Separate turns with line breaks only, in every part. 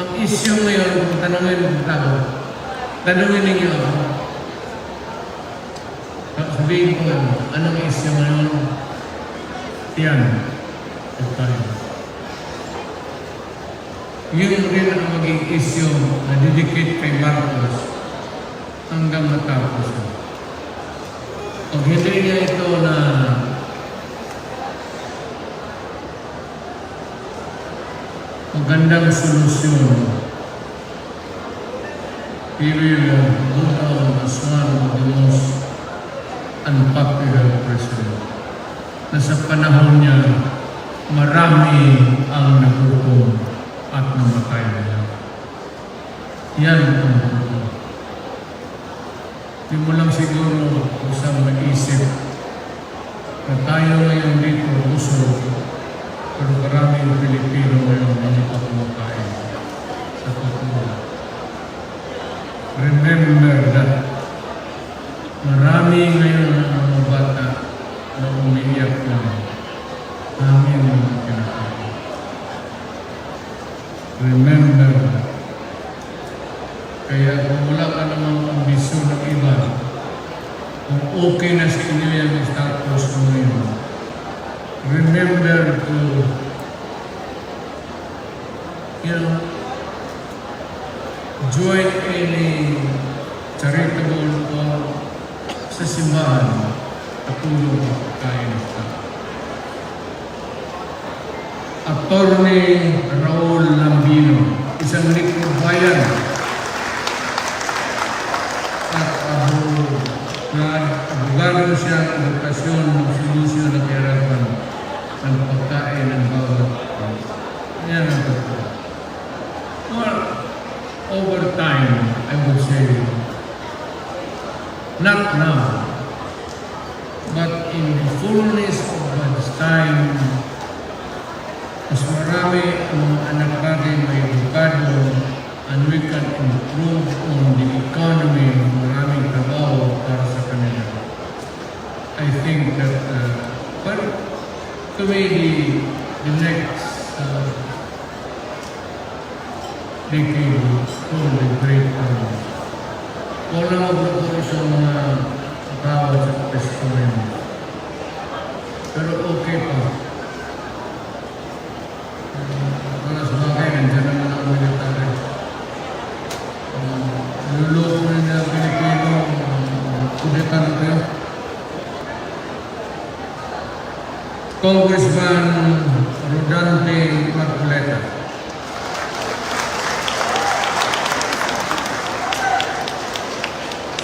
ang issue ngayon, kung tanongin mo tao, tanongin ninyo, sabihin ko, anong issue ngayon? Yan. Ito tayo. Yun rin ang maging issue na dedicate kay Marcos hanggang matapos. Pag hindi niya ito na magandang solusyon, he will go down as one of the most unpopular president. Na sa panahon niya, marami ang nagutom at namatay nila. Yan ang totoo. Di mo lang siguro usang mag-isip na tayo ngayon dito busog, pero maraming Pilipino ngayon ang kumakain sa totoo. Remember that marami ngayon ang mga bata na umiiyak na namin ang kinakain. Remember that. Kaya kung wala ka namang ambisyon ng iba, kung okay na sa inyo yung status mo ngayon, remember to, you know, join any charitable or sa simbahan at tulong kain ka. Attorney Raul Lambino, isang likod bayan at abu na abogado siya ng edukasyon ng solusyon ng kahirapan ng pagkain ng bawat. Yan ang totoo. Well, over time, I would say, not now, anak natin may edukado and we can improve on the economy, maraming trabaho para sa kanila. I think that, uh, but to me, the, the next uh, decade will be great us. Wala magluto sa mga tao sa. Pero okay pa.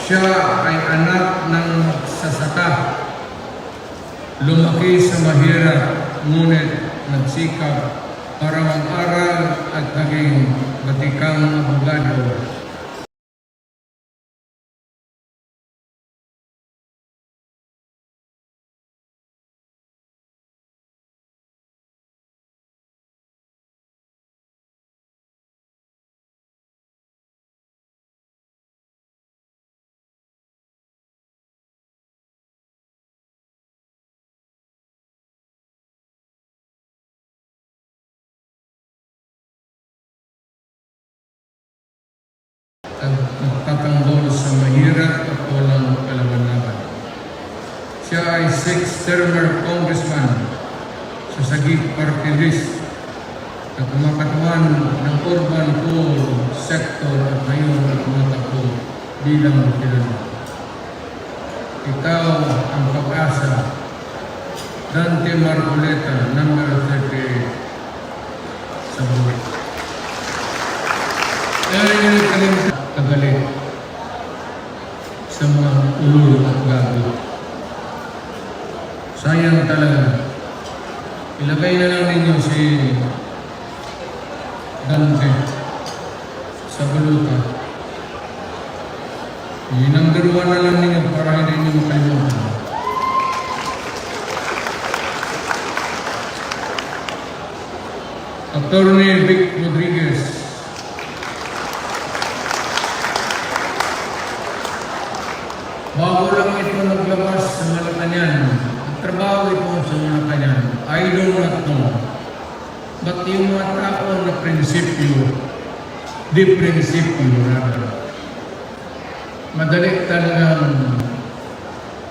Siya ay anak ng sasaka. Lumaki sa mahirap, ngunit nagsikap para mag-aral at naging batikang abogado. Six-termer congressman sa Sagip Party na kumakatawan ng urban poor sector at ngayon at tumatakbo bilang kilala. Ikaw ang pag-asa. Dante Marcoleta, number 38 sa buhay. bago lang ito naglabas sa Malacanan, trabaho ito sa Malacanan. I do not know. But yung mga tao na prinsipyo, di prinsipyo rather, madali talagang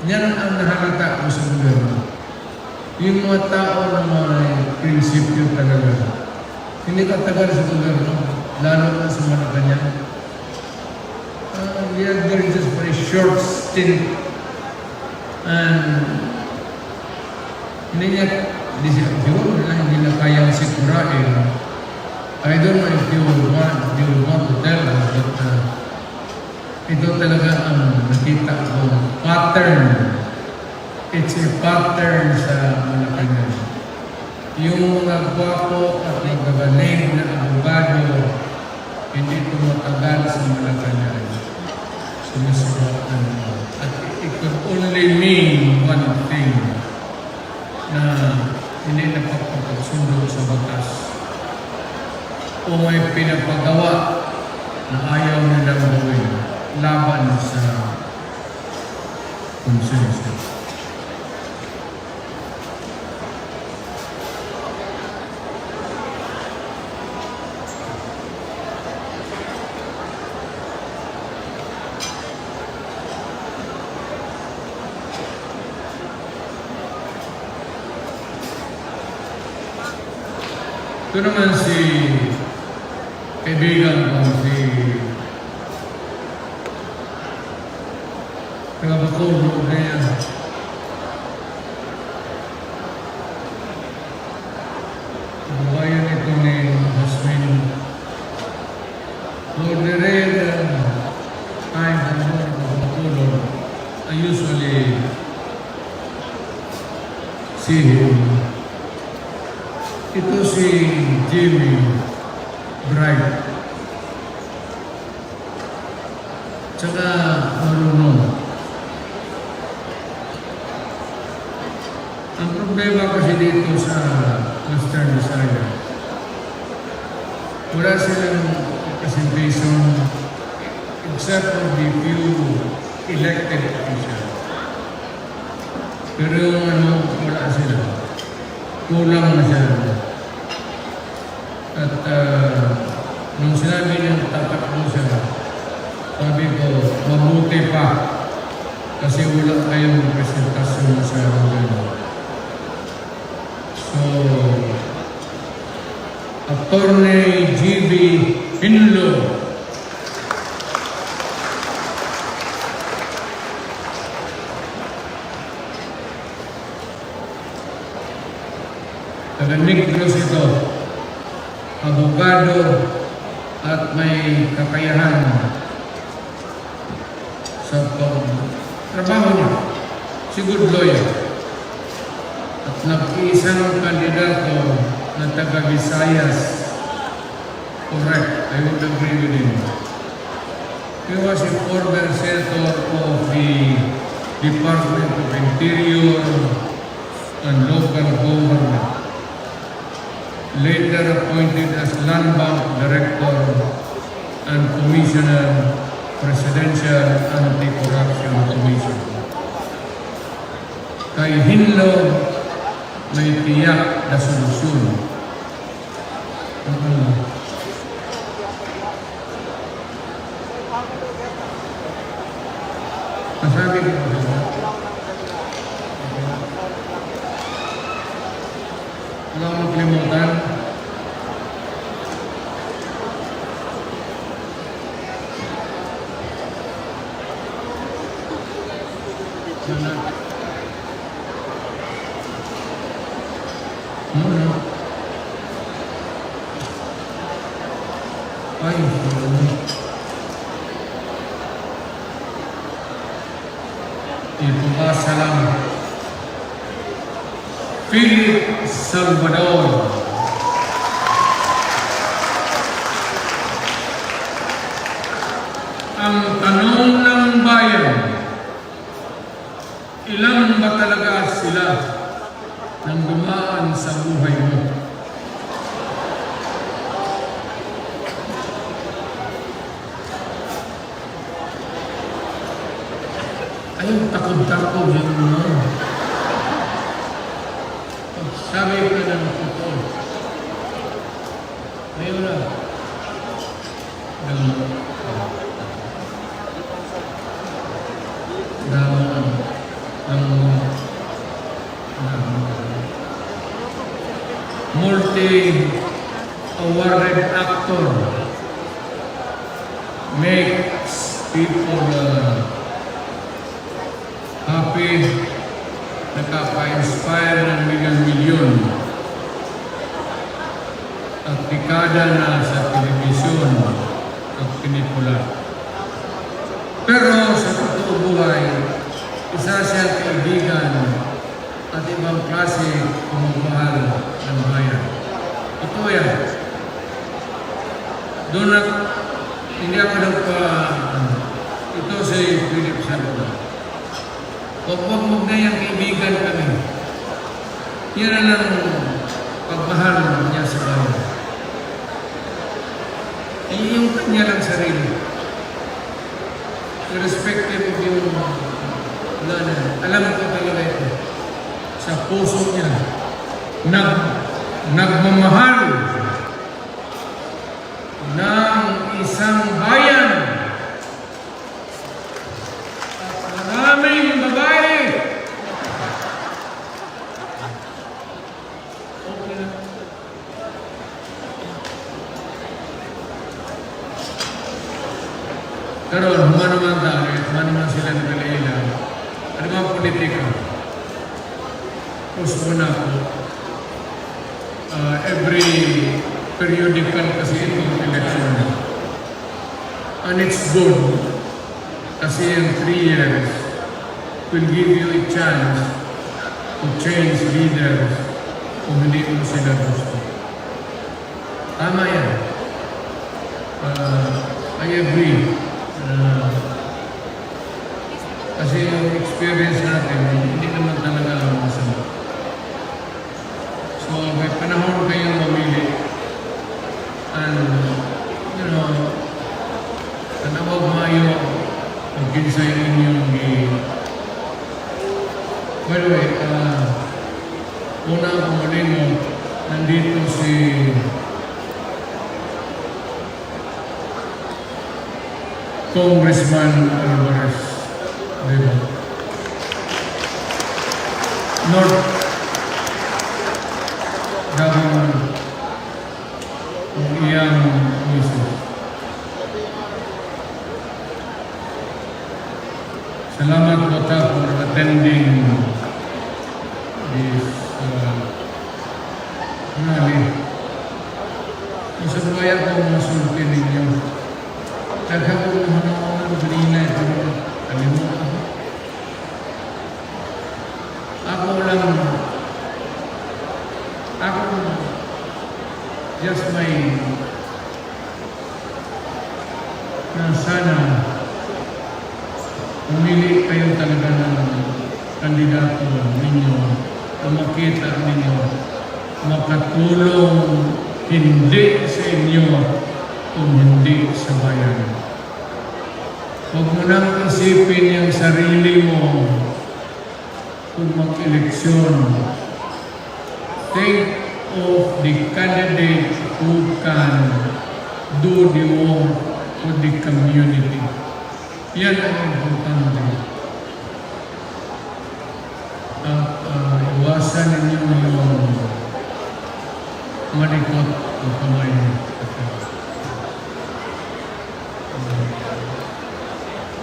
yan ang nakakata ko sa gobyerno. Yung mga tao na may prinsipyo talaga, hindi ka sa gobyerno, lalo na sa Malacanang. Uh, ah, we are just for shorts 16. And um, hindi niya, hindi siya, yun lang, ah, hindi na kayang sigurain. I don't know if you want, you want to tell us, but uh, ito talaga ang nakita ko, pattern. It's a pattern sa Malacanang. Yung mga gwapo at nagbabaling na abogado, hindi tumatagal sa Malacanang. Sumusuportan mo. At it could only mean one thing, na hindi napapagsundo sa batas. O may pinapagawa na ayaw nilang gawin laban sa consensus. Ito naman si kaibigan ko si Rodea. Wala silang representation except for the few elected officials. Pero yung ano, wala sila. Kulang siya. At uh, nung sinabi tapat mo siya, sabi ko, mabuti pa kasi wala kayong presentasyon sa gobyerno. So, Attorney G.B. Hinlo, taga Negros ito, abogado at may kakayahan sa trabaho niya. Si good lawyer. At nag-iisang kandidato na taga Visayas. Correct, I would agree with him. He was a former senator of the Department of Interior and Local Government later appointed as Land Bank Director and Commissioner, Presidential Anti-Corruption Commission. Kay Hinlo, may tiyak na solusyon. Mhm. Masabi ko ba sila? Wala akong kalimutan. Wala. Wala. Ay, wala. Ipabasa lang. Philip Salvador. Ang tanong ng bayan, ilan ba talaga sila nang dumaan sa buhay mo? Ayun, takot-takot yung mga. Sabi ko ng totoo. Ayun na. ng ng ng ng multi-awarded actor makes people uh, happy, nakaka-inspire ng milyon-milyon at dekada na sa telebisyon at pinikula. Pero sa totoo buhay, isa siyang kaibigan at ibang klase kumagmahal ng bayan. Totoo yan. Doon na, hindi ako nagpa, ito si Philip Salvador. Huwag huwag huwag na yung kaibigan kami. Yan na lang pagmahal niya sa bayan. Yung kanya lang sarili. Irrespective of yung wala na. Alam ko talaga ito. Sa puso niya. Nag, nagmamahal ng isang bayan. At maraming babae. Okay na. Pero humano man tayo, humano man sila ng Galila, ano mga politika? Gusto na po, uh, every periodical kasi itong election. And it's good kasi in three years will give you a chance to change leaders kung hindi mo sila gusto. Tama yan. Uh, I agree. Uh, kasi yung experience natin, hindi naman talaga masama. Salamat Bota for attending this uh, rally. Isa ba kaya kung masulti ninyo? Kung mag-eleksyon. Think of the candidate who can do the work for the community. Yan ang importante. At uh, iwasan ninyo yung malikot o kamay. Uh,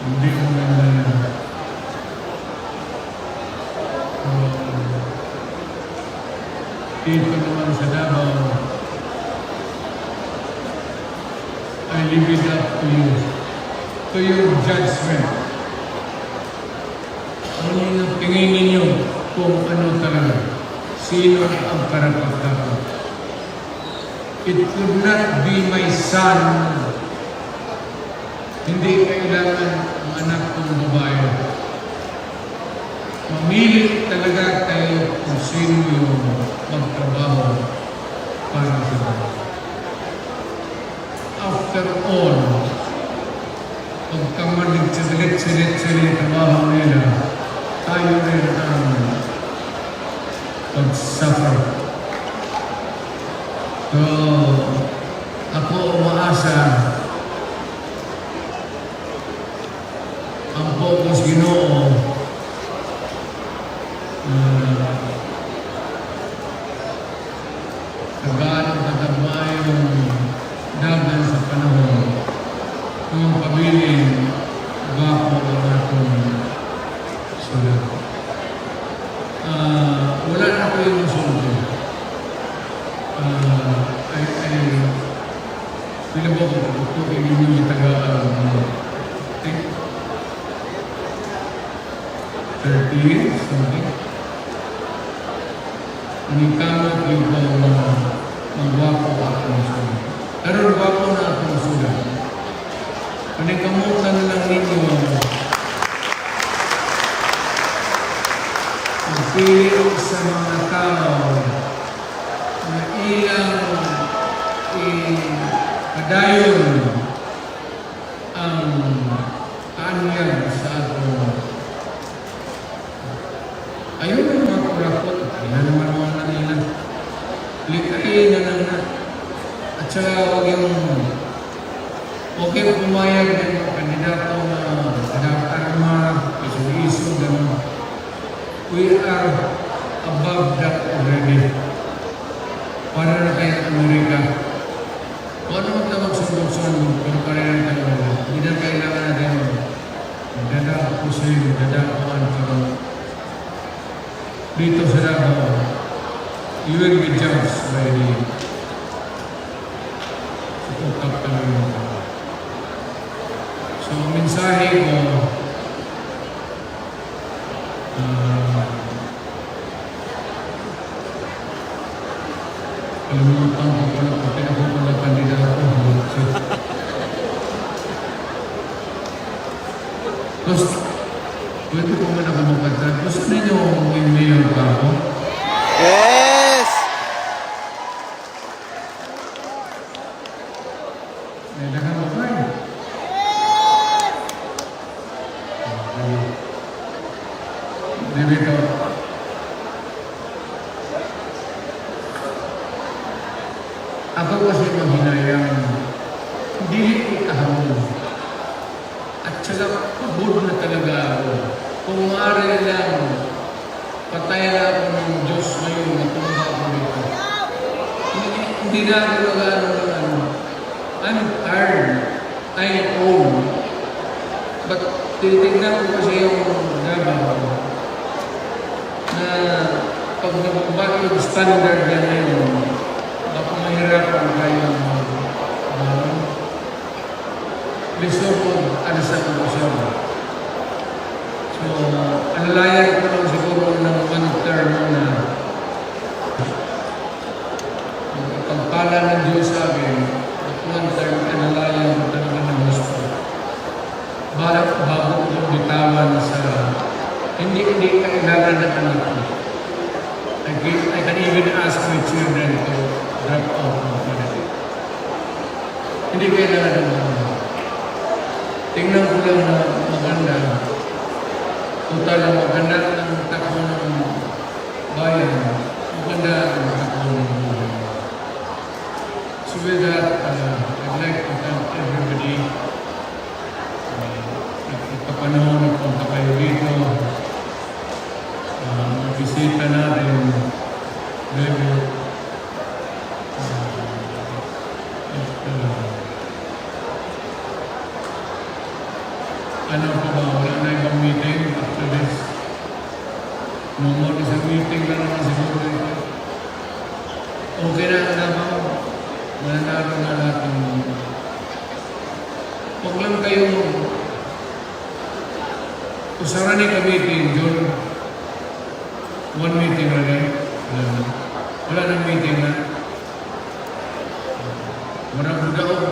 hindi ko na uh, dito naman sa Davao, I leave it up to you to your judgment. Ano yung tingin ninyo kung ano talaga? Sino ang karapat-dapat? It could not be my son. Hindi kailangan ang anak kong babae. Mamili talaga tayo kung sino yung magtrabaho para sa. After all, pagka man nagsisilip-silip-silip ang trabaho nila, tayo rin ang of suffering. So, ako umaasa ang focus Ginoo At saka huwag yung okay pumayag ng mga kandidato na kadakarma, isu-isu, gano'n. We are above that already. Para na kayo Amerika. Kung ano man tawag sa lukson, kung parehan tayo, hindi na kailangan natin magdadako sa iyo, magdadakoan pero dito sa Davao, you will be judged by the sukukap kami mo. So, ang mensahe ko, ah, kalimutan ko pala, pati ako pala kandidato. Gusto, pwede ko man ako magpatag. Gusto ninyo may mayor pa ako?
Yes!
May dagang mo ba eh? Dito. Ako kasi maghinayang dili ko kahamon. At saka pagod na talaga ako. Kung maaari lang, patay na ako ng Diyos ngayon na tumba ako dito. Hindi, na ako nag-ano ng ano. I'm tired. I'm old. But titignan ko kasi yung Davao na pag nababa yung standard niya ngayon, baka mahirapan kayo mag uh, lisod alisan ko siya. So, alalayan ko lang siguro ng one term na pagpala ng Diyos sa akin, at one term, alalayan ko talaga ng gusto. Bago, bago ko bitawan sa hindi hindi kailangan na anak ko. I, can, I can even ask my children to drop off ng politics. Hindi kailangan ng anak Tingnan ko lang na maganda. Total na maganda ang takbo ng bayan. Maganda ang takbo ng bayan. So with that, uh, I'd like to thank everybody. Uh, Nagpapanahon na punta kayo dito. Mananalo na lahat ng Huwag lang kayong usaran ni ka-meeting, June. One meeting na rin. Wala na. Wala nang meeting na. Marang daw